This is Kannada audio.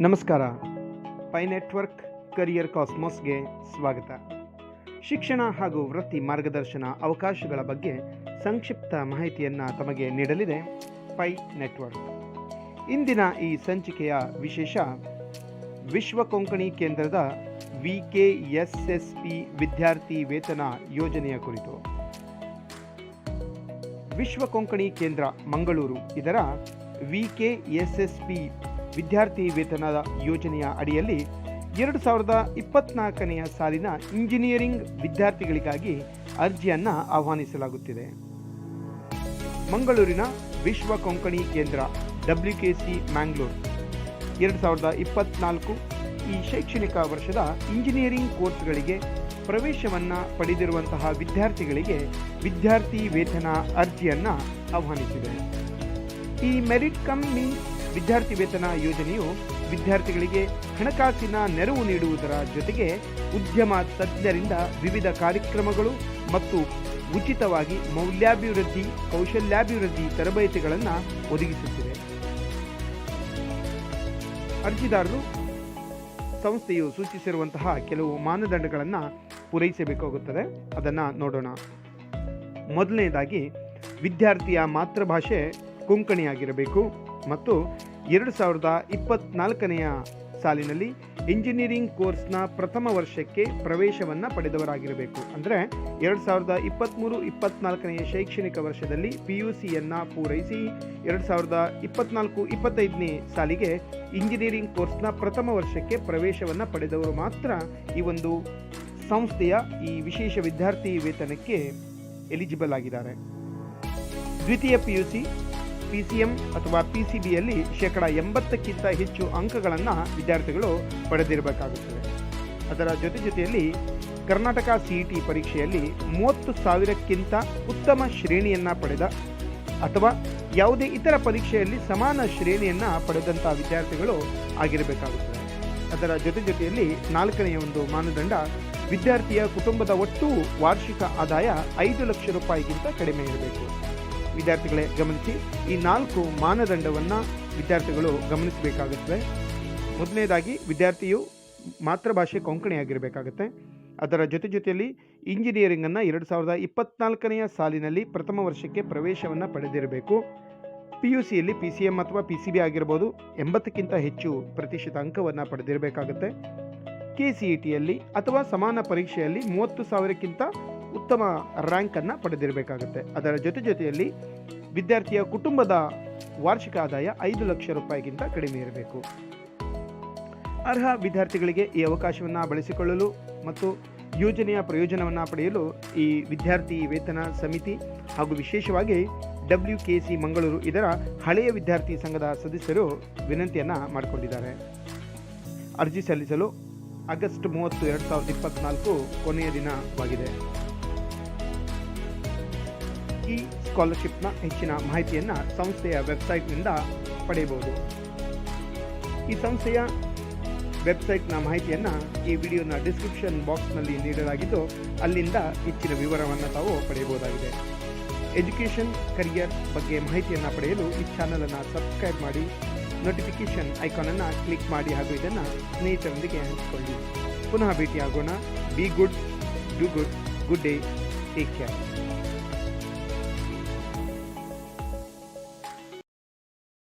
ನಮಸ್ಕಾರ. ಪೈ ನೆಟ್ವರ್ಕ್ ಕರಿಯರ್ ಕಾಸ್ಮೋಸ್ಗೆ ಸ್ವಾಗತ. ಶಿಕ್ಷಣ ಹಾಗೂ ವೃತ್ತಿ ಮಾರ್ಗದರ್ಶನ ಅವಕಾಶಗಳ ಬಗ್ಗೆ ಸಂಕ್ಷಿಪ್ತ ಮಾಹಿತಿಯನ್ನು ತಮಗೆ ನೀಡಲಿದೆ ಪೈ ನೆಟ್ವರ್ಕ್. ಇಂದಿನ ಈ ಸಂಚಿಕೆಯ ವಿಶೇಷ ವಿಶ್ವ ಕೊಂಕಣಿ ಕೇಂದ್ರದ V K S S P ವಿದ್ಯಾರ್ಥಿ ವೇತನ ಯೋಜನೆಯ ಕುರಿತು. ವಿಶ್ವ ಕೊಂಕಣಿ ಕೇಂದ್ರ ಮಂಗಳೂರು, ಇದರ V K S S P ವಿದ್ಯಾರ್ಥಿ ವೇತನದ ಯೋಜನೆಯ ಅಡಿಯಲ್ಲಿ ಎರಡು ಸಾವಿರದ ಇಪ್ಪತ್ನಾಲ್ಕನೆಯ ಸಾಲಿನ ಇಂಜಿನಿಯರಿಂಗ್ ವಿದ್ಯಾರ್ಥಿಗಳಿಗಾಗಿ ಅರ್ಜಿಯನ್ನು ಆಹ್ವಾನಿಸಲಾಗುತ್ತಿದೆ. ಮಂಗಳೂರಿನ ವಿಶ್ವ ಕೊಂಕಣಿ ಕೇಂದ್ರ ಡಬ್ಲ್ಯೂ ಕೆ ಸಿ ಮ್ಯಾಂಗ್ಳೂರ್ ಎರಡು ಸಾವಿರದ ಇಪ್ಪತ್ನಾಲ್ಕು ಈ ಶೈಕ್ಷಣಿಕ ವರ್ಷದ ಇಂಜಿನಿಯರಿಂಗ್ ಕೋರ್ಸ್ಗಳಿಗೆ ಪ್ರವೇಶವನ್ನು ಪಡೆದಿರುವಂತಹ ವಿದ್ಯಾರ್ಥಿಗಳಿಗೆ ವಿದ್ಯಾರ್ಥಿ ವೇತನ ಅರ್ಜಿಯನ್ನು ಆಹ್ವಾನಿಸಿದೆ. ಈ ಮೆರಿಟ್ ಕಮ್ ಮೀನ್ಸ್ ವಿದ್ಯಾರ್ಥಿ ವೇತನ ಯೋಜನೆಯು ವಿದ್ಯಾರ್ಥಿಗಳಿಗೆ ಹಣಕಾಸಿನ ನೆರವು ನೀಡುವುದರ ಜೊತೆಗೆ ಉದ್ಯಮ ತಜ್ಞರಿಂದ ವಿವಿಧ ಕಾರ್ಯಕ್ರಮಗಳು ಮತ್ತು ಉಚಿತವಾಗಿ ಮೌಲ್ಯಾಭಿವೃದ್ಧಿ, ಕೌಶಲ್ಯಾಭಿವೃದ್ಧಿ ತರಬೇತಿಗಳನ್ನು ಒದಗಿಸುತ್ತಿದೆ. ಅರ್ಜಿದಾರರು ಸಂಸ್ಥೆಯು ಸೂಚಿಸಿರುವಂತಹ ಕೆಲವು ಮಾನದಂಡಗಳನ್ನು ಪೂರೈಸಬೇಕಾಗುತ್ತದೆ. ಅದನ್ನು ನೋಡೋಣ. ಮೊದಲನೆಯದಾಗಿ ವಿದ್ಯಾರ್ಥಿಯ ಮಾತೃಭಾಷೆ ಕೊಂಕಣಿಯಾಗಿರಬೇಕು. ಮತ್ತು ಎರಡು ಸಾವಿರದ ಇಪ್ಪತ್ನಾಲ್ಕನೆಯ ಸಾಲಿನಲ್ಲಿ ಇಂಜಿನಿಯರಿಂಗ್ ಕೋರ್ಸ್ನ ಪ್ರಥಮ ವರ್ಷಕ್ಕೆ ಪ್ರವೇಶವನ್ನು ಪಡೆದವರಾಗಿರಬೇಕು. ಅಂದರೆ ಎರಡು ಸಾವಿರದ ಇಪ್ಪತ್ತ್ಮೂರು ಇಪ್ಪತ್ನಾಲ್ಕನೆಯ ಶೈಕ್ಷಣಿಕ ವರ್ಷದಲ್ಲಿ ಪಿ ಯು ಸಿಯನ್ನು ಪೂರೈಸಿ ಎರಡು ಸಾವಿರದ ಇಪ್ಪತ್ನಾಲ್ಕು, ಇಪ್ಪತ್ತೈದನೇ ಸಾಲಿಗೆ ಇಂಜಿನಿಯರಿಂಗ್ ಕೋರ್ಸ್ನ ಪ್ರಥಮ ವರ್ಷಕ್ಕೆ ಪ್ರವೇಶವನ್ನು ಪಡೆದವರು ಮಾತ್ರ ಈ ಒಂದು ಸಂಸ್ಥೆಯ ಈ ವಿಶೇಷ ವಿದ್ಯಾರ್ಥಿ ವೇತನಕ್ಕೆ ಎಲಿಜಿಬಲ್ ಆಗಿದ್ದಾರೆ. ದ್ವಿತೀಯ P U C P C M ಅಥವಾ ಪಿಸಿಬಿಯಲ್ಲಿ ಶೇಕಡ ಎಂಬತ್ತಕ್ಕಿಂತ ಹೆಚ್ಚು ಅಂಕಗಳನ್ನು ವಿದ್ಯಾರ್ಥಿಗಳು ಪಡೆದಿರಬೇಕಾಗುತ್ತದೆ. ಅದರ ಜೊತೆ ಜೊತೆಯಲ್ಲಿ ಕರ್ನಾಟಕ ಸಿ ಟಿ ಪರೀಕ್ಷೆಯಲ್ಲಿ ಮೂವತ್ತು ಸಾವಿರಕ್ಕಿಂತ ಉತ್ತಮ ಶ್ರೇಣಿಯನ್ನು ಪಡೆದ ಅಥವಾ ಯಾವುದೇ ಇತರ ಪರೀಕ್ಷೆಯಲ್ಲಿ ಸಮಾನ ಶ್ರೇಣಿಯನ್ನು ಪಡೆದಂಥ ವಿದ್ಯಾರ್ಥಿಗಳು ಆಗಿರಬೇಕಾಗುತ್ತದೆ. ಅದರ ಜೊತೆ ಜೊತೆಯಲ್ಲಿ ನಾಲ್ಕನೆಯ ಒಂದು ಮಾನದಂಡ, ವಿದ್ಯಾರ್ಥಿಯ ಕುಟುಂಬದ ಒಟ್ಟು ವಾರ್ಷಿಕ ಆದಾಯ ಐದು ಲಕ್ಷ ರೂಪಾಯಿಗಿಂತ ಕಡಿಮೆ ಇರಬೇಕು. ವಿದ್ಯಾರ್ಥಿಗಳೇ ಗಮನಿಸಿ, ಈ ನಾಲ್ಕು ಮಾನದಂಡವನ್ನು ವಿದ್ಯಾರ್ಥಿಗಳು ಗಮನಿಸಬೇಕಾಗುತ್ತದೆ. ಮೊದಲನೇದಾಗಿ, ವಿದ್ಯಾರ್ಥಿಯು ಮಾತೃಭಾಷೆ ಕೊಂಕಣಿಯಾಗಿರಬೇಕಾಗುತ್ತೆ. ಅದರ ಜೊತೆ ಜೊತೆಯಲ್ಲಿ ಇಂಜಿನಿಯರಿಂಗನ್ನು ಎರಡು ಸಾವಿರದ ಇಪ್ಪತ್ನಾಲ್ಕನೆಯ ಸಾಲಿನಲ್ಲಿ ಪ್ರಥಮ ವರ್ಷಕ್ಕೆ ಪ್ರವೇಶವನ್ನು ಪಡೆದಿರಬೇಕು. ಪಿ ಯು ಸಿಯಲ್ಲಿ ಪಿ ಸಿ ಎಂ ಅಥವಾ ಪಿ ಸಿ ಬಿ ಆಗಿರ್ಬೋದು, ಎಂಬತ್ತಕ್ಕಿಂತ ಹೆಚ್ಚು ಪ್ರತಿಶತ ಅಂಕವನ್ನು ಪಡೆದಿರಬೇಕಾಗುತ್ತೆ. ಕೆ ಸಿ ಇ ಟಿಯಲ್ಲಿ ಅಥವಾ ಸಮಾನ ಪರೀಕ್ಷೆಯಲ್ಲಿ ಮೂವತ್ತು ಸಾವಿರಕ್ಕಿಂತ ಉತ್ತಮ ರ್ಯಾಂಕನ್ನು ಪಡೆದಿರಬೇಕಾಗುತ್ತೆ. ಅದರ ಜೊತೆ ಜೊತೆಯಲ್ಲಿ ವಿದ್ಯಾರ್ಥಿಯ ಕುಟುಂಬದ ವಾರ್ಷಿಕ ಆದಾಯ ಐದು ಲಕ್ಷ ರೂಪಾಯಿಗಿಂತ ಕಡಿಮೆ ಇರಬೇಕು. ಅರ್ಹ ವಿದ್ಯಾರ್ಥಿಗಳಿಗೆ ಈ ಅವಕಾಶವನ್ನು ಬಳಸಿಕೊಳ್ಳಲು ಮತ್ತು ಯೋಜನೆಯ ಪ್ರಯೋಜನವನ್ನು ಪಡೆಯಲು ಈ ವಿದ್ಯಾರ್ಥಿ ವೇತನ ಸಮಿತಿ ಹಾಗೂ ವಿಶೇಷವಾಗಿ ಡಬ್ಲ್ಯೂ ಕೆ ಸಿ ಮಂಗಳೂರು ಇದರ ಹಳೆಯ ವಿದ್ಯಾರ್ಥಿ ಸಂಘದ ಸದಸ್ಯರು ವಿನಂತಿಯನ್ನು ಮಾಡಿಕೊಂಡಿದ್ದಾರೆ. ಅರ್ಜಿ ಸಲ್ಲಿಸಲು ಆಗಸ್ಟ್ ಮೂವತ್ತು, ಎರಡು ಸಾವಿರದ ಇಪ್ಪತ್ನಾಲ್ಕು ಕೊನೆಯ ದಿನವಾಗಿದೆ. ಈ ಸ್ಕಾಲರ್ಶಿಪ್ನ ಹೆಚ್ಚಿನ ಮಾಹಿತಿಯನ್ನು ಸಂಸ್ಥೆಯ ವೆಬ್ಸೈಟ್ನಿಂದ ಪಡೆಯಬಹುದು. ಈ ಸಂಸ್ಥೆಯ ವೆಬ್ಸೈಟ್ನ ಮಾಹಿತಿಯನ್ನು ಈ ವಿಡಿಯೋನ ಡಿಸ್ಕ್ರಿಪ್ಷನ್ ಬಾಕ್ಸ್ನಲ್ಲಿ ನೀಡಲಾಗಿದ್ದು, ಅಲ್ಲಿಂದ ಹೆಚ್ಚಿನ ವಿವರವನ್ನು ತಾವು ಪಡೆಯಬಹುದಾಗಿದೆ. ಎಜುಕೇಷನ್, ಕರಿಯರ್ ಬಗ್ಗೆ ಮಾಹಿತಿಯನ್ನು ಪಡೆಯಲು ಈ ಚಾನಲನ್ನು ಸಬ್ಸ್ಕ್ರೈಬ್ ಮಾಡಿ, ನೋಟಿಫಿಕೇಷನ್ ಐಕಾನನ್ನು ಕ್ಲಿಕ್ ಮಾಡಿ ಹಾಗೂ ಇದನ್ನು ಸ್ನೇಹಿತರೊಂದಿಗೆ ಹಂಚಿಕೊಳ್ಳಿ. ಪುನಃ ಭೇಟಿಯಾಗೋಣ. Be good, do good good day, take care.